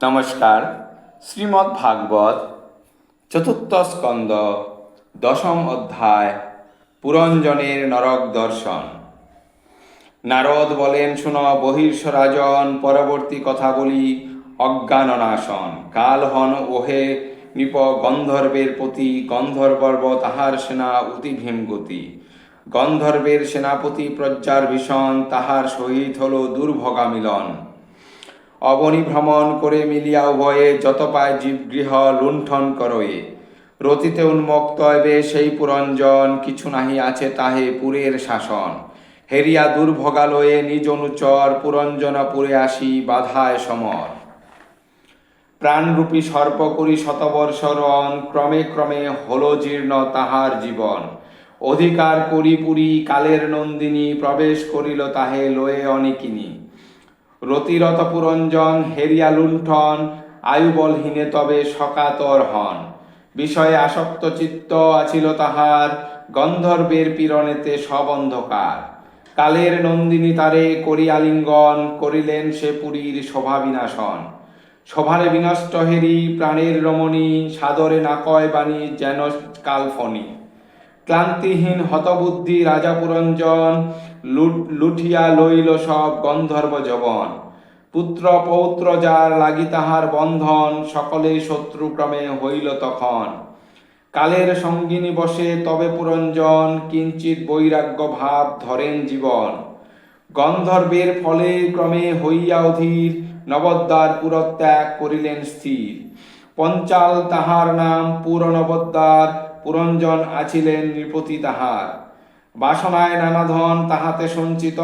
নমস্কার। শ্রীমদ্ ভাগবত, চতুর্থ স্কন্দ দশম অধ্যায়, পুরঞ্জনের নরক দর্শন। নারদ বলেন, শুন বহির্ষরাজন পরবর্তী কথা বলি অজ্ঞাননাশন কাল হন ওহে নিপ গন্ধর্বের প্রতি গন্ধর্বর্ব তাহার সেনা অতি ভীমগতি। গন্ধর্বের সেনাপতি প্রজ্জার ভীষণ, তাহার সহিত হল দুর্ভগা মিলন অবনি ভ্রমণ করে মিলিয়া উভয়ে যত পায় জীবগৃহ লুণ্ঠন করয়ে। রতিতে উন্মুক্ত হবে সেই পুরঞ্জন, কিছু নাহি আছে তাহে পুরের শাসন। হেরিয়া দুর্ভোগালয়ে নিজ অনুচর পুরঞ্জনপুরে আসি বাধায় সমর। প্রাণরূপী সর্প করি শতবর্ষ রণ ক্রমে ক্রমে হল জীর্ণ তাহার জীবন। অধিকার করি পুরী কালের নন্দিনী প্রবেশ করিল তাহে লয়ে অনেকিনী। রতিরত পুরঞ্জন হেরিয়া লুণ্ঠন, আয়ুবলহীনে তবে সকাতর হন। বিষয়ে আসক্ত চিত্ত আছিল তাহার, গন্ধর্বের পীড়নেতে সব অন্ধকার। কালের নন্দিনী তারে করি আলিঙ্গন করিলেন সে পুরীর শোভা বিনাশন শোভারে বিনষ্ট হেরি, প্রাণের রমণী, সাদরে নাকয় বাণী যেন কালফনি ক্লান্তিহীন হতবুদ্ধি রাজা পুরঞ্জন লুঠিয়া লইল সব গন্ধর্ব যবন। পুত্র পৌত্র যার লাগি তাহার বন্ধন, সকলে শত্রুক্রমে হইল তখন। কালের সঙ্গিনী বসে তবে পুরঞ্জন কিঞ্চিত বৈরাগ্য ভাব ধরেন জীবন। গন্ধর্বের ফলে ক্রমে হইয়া অধীর নবদ্বার পুরত্যাগ করিলেন স্থির। পঞ্চাল তাহার নাম পুরনবদ্বার পুরঞ্জন আছিলেন নৃপতি তাহার। বাসনায় নানা ধন তাহাতে সঞ্চিত,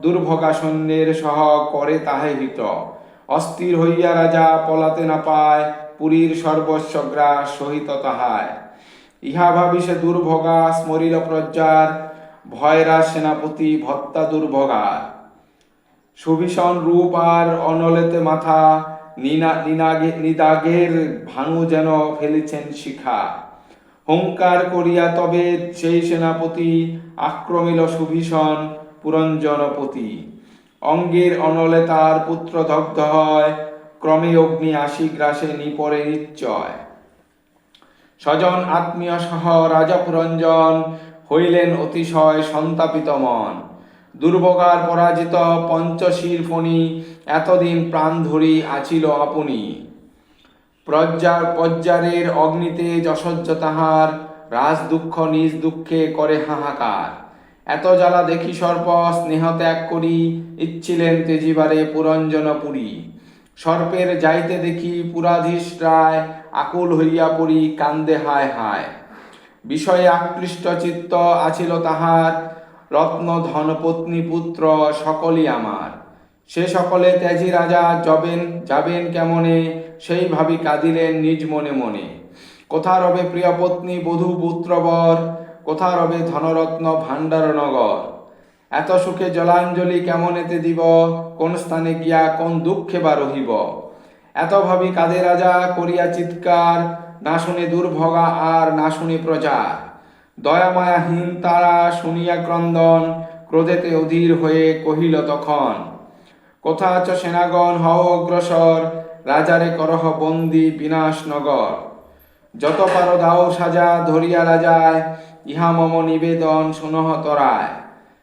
দুর্ভোগা সৈন্যের সহ করে তাহে হিত। অস্থির হইয়া রাজা পলাতে না পায়, পুরীর সর্বস্ব গ্রাস সহিত তাহায়। ইহা ভাবি সে দুর্ভোগা স্মরিল প্রজ্জার, ভয়রা সেনাপতি ভত্তা দুর্ভোগার। সুভীষণ রূপ আর অনলেতে মাথা, নিনা নিনাগে নিদাগের ভানু যেন ফেলিছেন শিখা। হুঙ্কার করিয়া তবে সেই সেনাপতি আক্রমিল সুভীষণ পুরঞ্জনপতি। অঙ্গের অনলে তার পুত্র দগ্ধ হয়, ক্রমে অগ্নি আশি গ্রাসে নিপরে নিশ্চয় স্বজন আত্মীয় সহ রাজা পুরঞ্জন হইলেন অতিশয় সন্তাপিত মন। দুর্ভোগার পরাজিত পঞ্চশীর ফণি এতদিন প্রাণ ধরি আছিল আপনি। প্রজ্জার পজ্জারের অগ্নিতে যশস্য তাহার রাজ দুঃখ নিজ দুঃখে করে হাহাকার। এত জ্বালা দেখি সর্প স্নেহ ত্যাগ করি, ইচ্ছিলেন তেজিবারে পুরঞ্জন পুরঞ্জনপুরী সর্পের যাইতে দেখি পুরাধীশ রায় আকুল হইয়া পড়ি কান্দে হায় হায়। বিষয়ে আকৃষ্ট চিত্ত আছিল তাহার, রত্ন ধনপত্নী পুত্র সকলই আমার। সে সকলে ত্যাজি রাজা যাবেন যাবেন কেমনে? সেই ভাবি কাঁদিলেন নিজ মনে মনে। কোথা রবে প্রিয় পত্নী বধূ পুত্রবর? কোথা রবে ধনরত্ন ভাণ্ডার নগর? এত সুখে জলাঞ্জলি কেমন এতে দিব? কোন স্থানে গিয়া কোন দুঃখে বা রহিব? এত ভাবি কাঁদে রাজা, করিয়া চিৎকার। না শুনে দুর্ভগা আর না শুনে প্রচার দয়ামায়াহীন তারা শুনিয়া ক্রন্দন, ক্রোধেতে অধীর হয়ে কহিল তখন, কোথা আছ সেনাগণ? হও অগ্রসর। রাজারে করহ বন্দি বিনাশ নগর। যত পারো দাও সাজা ধরিয়া রাজায়, ইহা মম নিবেদন, শুনহ তরায়।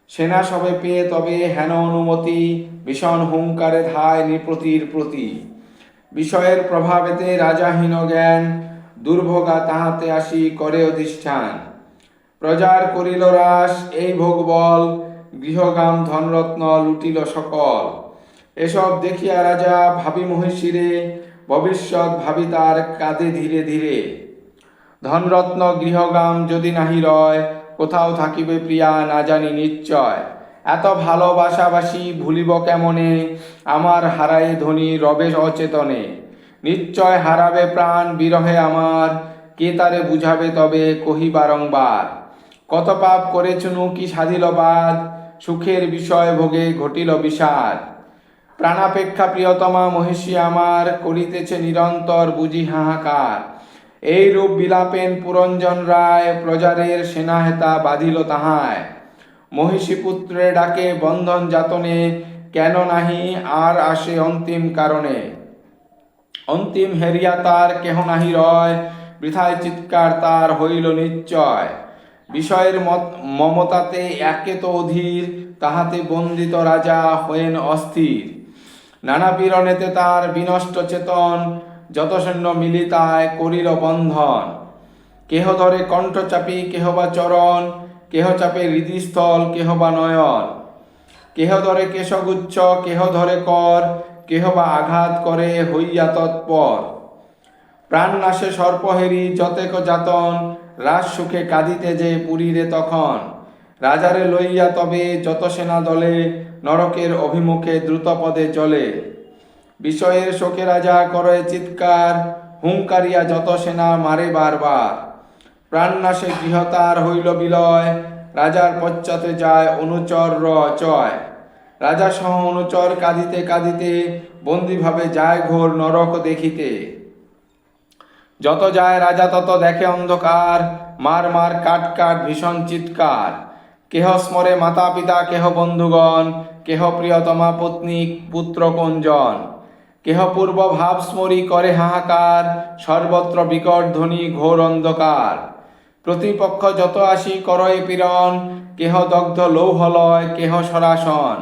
সেনা সবে পেয়ে তবে হেন অনুমতি, ভীষণ হুঙ্কারে ধায় নৃপতির প্রতি। বিষয়ের প্রভাবেতে রাজাহীন জ্ঞান, দুর্ভোগা তাহাতে আসি করে অধিষ্ঠান। প্রজার করিল রাস, এই ভোগবল, গৃহগাম ধনরত্ন লুটিল সকল। এসব দেখিয়া রাজা ভাবি মহিষীরে, ভবিষ্যৎ ভাবি তার কাঁদে ধীরে ধীরে। ধনরত্ন গৃহগাম যদি নাহি রয়, কোথাও থাকিবে প্রিয়া না জানি নিশ্চয়। এত ভালোবাসাবাসি ভুলিব কেমনে? আমার হারায়ে ধনী রবে অচেতনে। নিশ্চয় হারাবে প্রাণ বিরহে আমার, কে তারে বুঝাবে তবে কহি বারংবার। কত পাপ করেছুনু কি সাধিল বাদ, সুখের বিষয় ভোগে ঘটিল বিষাদ। প্রাণাপেক্ষা প্রিয়তমা মহিষী আমার করিতেছে নিরন্তর বুঝি হাহাকার। এই রূপ বিলাপেন পুরঞ্জন রায় প্রজারের সেনাহেতা বাঁধিল তাহায়। মহিষী পুত্রে ডাকে, বন্ধন যাতনে, কেন নাহি? আর আসে অন্তিম কারণে। অন্তিম হেরিয়া তার, কেহ নাহি রয়? বৃথায় চিৎকার তার হইল নিশ্চয়। বিষয়ের মত- মমতাতে একে তো অধীর, তাহাতে বন্দিত রাজা হয়েন অস্থির। নানা পীড়নেতে তার বিনষ্ট চেতন যত সৈন্য মিলিতায় করিল বন্ধন। কেহ ধরে কণ্ঠ চাপি, কেহ বা চরণ, কেহ চাপে হৃদিস্থল, কেহ বা নয়ন। কেহ ধরে কেশগুচ্ছ, কেহ ধরে কর, কেহ বা আঘাত করে হইয়া তৎপর। প্রাণ নাশে সর্পহেরি যতেক যাতন, রাজ সুখে কাঁদিতে যে পুরীরে তখন। রাজারে লইয়া তবে যত সেনা দলে নরকের অভিমুখে দ্রুতপদে চলে। বিষয়ের শোকে রাজা করে চিৎকার হুঙ্কারিয়া যত সেনা মারে বারবার। প্রাণনাশে গৃহতার হইল বিলয়, রাজার পশ্চাতে যায় অনুচর র চয়। রাজা সহ অনুচর কাঁদিতে কাঁদিতে বন্দিভাবে যায় ঘোর নরক দেখিতে। যত যায় রাজা তত দেখে অন্ধকার, মার মার কাট কাট ভীষণ চিৎকার। কেহ স্মরে মাতা পিতা কেহ বন্ধুগণ, কেহ প্রিয়তমা পত্নী, পুত্র কঞ্জন কেহ পূর্ব ভাব স্মরি করে হাহাকার, সর্বত্র বিকট ধ্বনি ঘোর অন্ধকার। প্রতিপক্ষ যত আসি করয় পীড়ন, কেহ দগ্ধ লৌহলয়, কেহ সরাসন।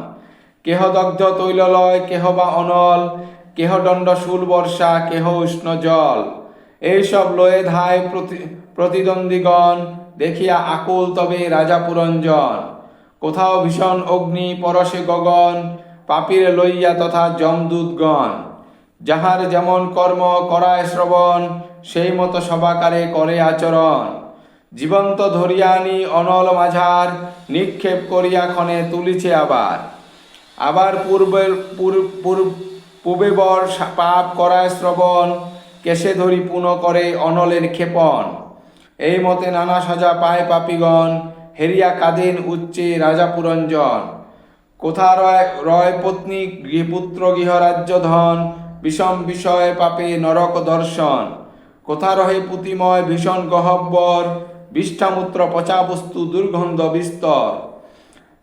কেহ দগ্ধ তৈললয়, কেহ বা অনল, কেহ দণ্ড শুল বর্ষা, কেহ উষ্ণ জল। এইসব লয়ে ধায় প্রতি, প্রতিদ্বন্দ্বীগণ দেখিয়া আকুল তবে রাজা পুরঞ্জন। কোথাও ভীষণ অগ্নি পরশে গগন, পাপিরে লইয়া তথা যমদূতগণ। যাহার যেমন কর্ম করায় শ্রবণ, সেই মতো সবাকারে করে আচরণ। জীবন্ত ধরিয়া আনি অনল মাঝার, নিক্ষেপ করিয়া ক্ষণে তুলিছে আবার। আবার পূর্বের পূর- পূর- পূর্বে বর পাপ করায় শ্রবণ, কেশে ধরি পুন করে অনলের ক্ষেপণ। এই মতে নানা সাজা পায় পাপিগণ, হেরিয়া কাঁদেন উচ্চে রাজা পুরঞ্জন। কোথা রয় রয় পত্নী গৃহপুত্র গৃহরাজ্য ধন, বিষম বিষয় পাপে নরক দর্শন। কোথা রহে পুতিময় ভীষণ গহব্বর, বিষ্ঠামূত্র পচা বস্তু দুর্গন্ধ বিস্তর।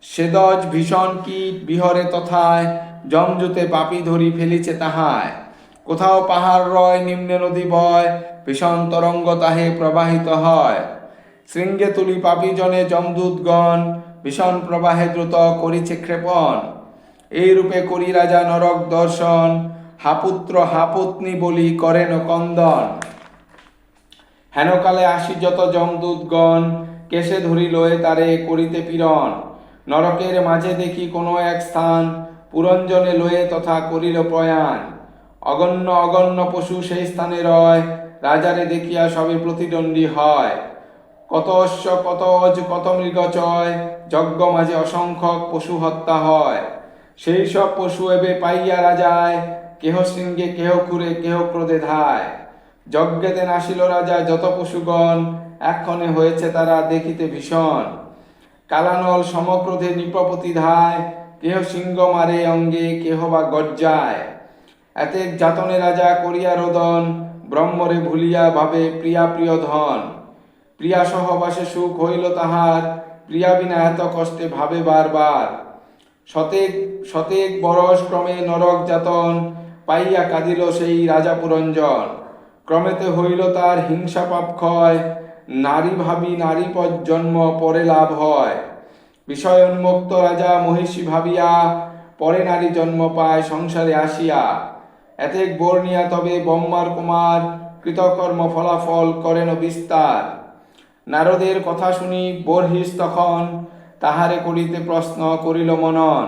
সেদজ ভীষণ কীট বিহরে তথায়, জমজুতে পাপি ধরি ফেলিছে তাহায়। কোথাও পাহাড় রয়, নিম্নে নদী বয় ভীষণ তরঙ্গ তাহে প্রবাহিত হয়। শৃঙ্গে তুলি পাপি জনে যমদূতগণ ভীষণ প্রবাহে দ্রুত করিছে ক্ষেপণ। এই রূপে করি রাজা নরক দর্শন হাপুত্র হাপত্নী বলি করেন কন্দন। হেনকালে আসি যত যমদূতগণ কেসে ধরি লয়ে তারে করিতে পীড়ন। নরকের মাঝে দেখি কোনো এক স্থান পুরঞ্জনে লয়ে তথা করিল প্রয়াণ। অগণ্য অগণ্য পশু সেই স্থানে রয়, রাজারে দেখিয়া সবে প্রতিদ্বন্দ্বী হয়। কত অশ্ব, কত অজ, কত মৃগচয় যজ্ঞ মাঝে অসংখ্যক পশু হত্যা হয়। সেই সব পশু এবে পাইয়া রাজায়, কেহ শৃঙ্গে, কেহ খুরে, কেহ ক্রোধে ধায়। যজ্ঞেতে নাসিল রাজা যত পশুগণ, এক্ষণে হয়েছে তারা দেখিতে ভীষণ। কালানল সমক্রোধে নিপপতি ধায়, কেহ সিংহ মারে অঙ্গে, কেহ বা গজ্জায় এতেক যাতনে রাজা করিয়া রোদন, ব্রহ্মরে ভুলিয়া ভাবে প্রিয়া প্রিয় ধন প্রিয়া সহবাসে সুখ হইল তাহার, প্রিয়া বিনা এত কষ্টে ভাবে বারবার। শতেক শতেক বরস ক্রমে নরক যাতন, পাইয়া কাঁদিল সেই রাজা পুরঞ্জন। ক্রমেতে হইল তার হিংসা পাপ ক্ষয়, নারী ভাবি নারী পদ জন্ম পরে লাভ হয়। বিষয় উন্মুক্ত রাজা মহিষী ভাবিয়া, পরে নারী জন্ম পায় সংসারে আসিয়া। এতেক বর্ণিয়া তবে ব্রহ্মার কুমার কৃতকর্ম ফলাফল করেন বিস্তার। নারদের কথা শুনি বর্হিস তখন তাহারে করিতে প্রশ্ন করিল মনন।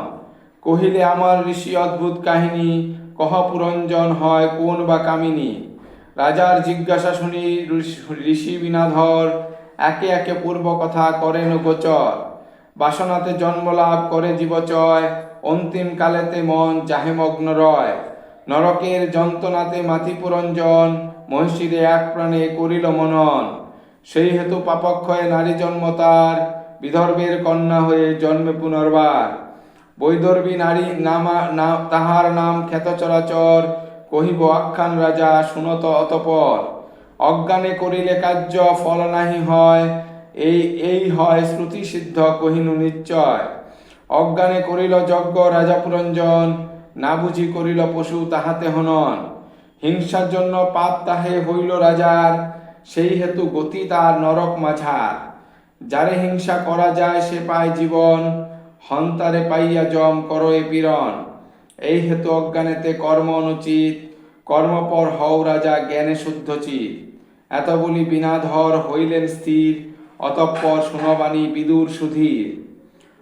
কহিলে, আমার ঋষি অদ্ভুত কাহিনী, কহ পুরঞ্জন হয় কোন বা কামিনী? রাজার জিজ্ঞাসা শুনি, ঋষি- বিনাধর, একে একে পূর্ব কথা করেন গোচর। বাসনাতে জন্ম লাভ করে জীবচয়, অন্তিম কালেতে মন চাহে মগ্ন রয়। নরকের যন্ত্রণাতে মাথি পুরঞ্জন মহিষীরে এক প্রাণে করিল মনন। সেই হেতু পাপক্ষয়ে নারী জন্ম তার, বিদর্ভের কন্যা হয়ে জন্মে পুনর্বার। বৈদর্ভী নারী নামা, না, তাহার নাম খ্যাত চরাচর, কহিব আখ্যান রাজা, শুনত অতপর। অজ্ঞানে করিলে কার্য ফল নাহি হয়, এই এই হয় শ্রুতি সিদ্ধ কহিনু নিশ্চয়। অজ্ঞানে করিল যজ্ঞ রাজা পুরঞ্জন না বুঝি করিল পশু তাহাতে হনন। হিংসার জন্য পাপ তাহে হইল রাজার, সেই হেতু গতি তার নরক মাঝার। যারে হিংসা করা যায় সে পায় জীবন, হন্তারে পাইয়া জম করয়ে পীড়ন। এই হেতু অজ্ঞানেতে কর্ম অনুচিত, কর্মপর হও রাজা জ্ঞানে শুদ্ধচিত। এত বলি বিনাধর হইলেন স্থির, অতঃপর শুনবাণী বিদুর সুধীর।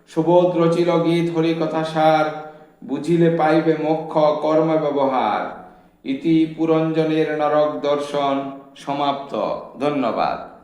সুবোধ রচিল গীত হরি কথা সার বুঝিলে পাইবে মোক্ষ কর্ম ব্যবহার। ইতি পুরঞ্জনের নরক দর্শন সমাপ্ত। ধন্যবাদ।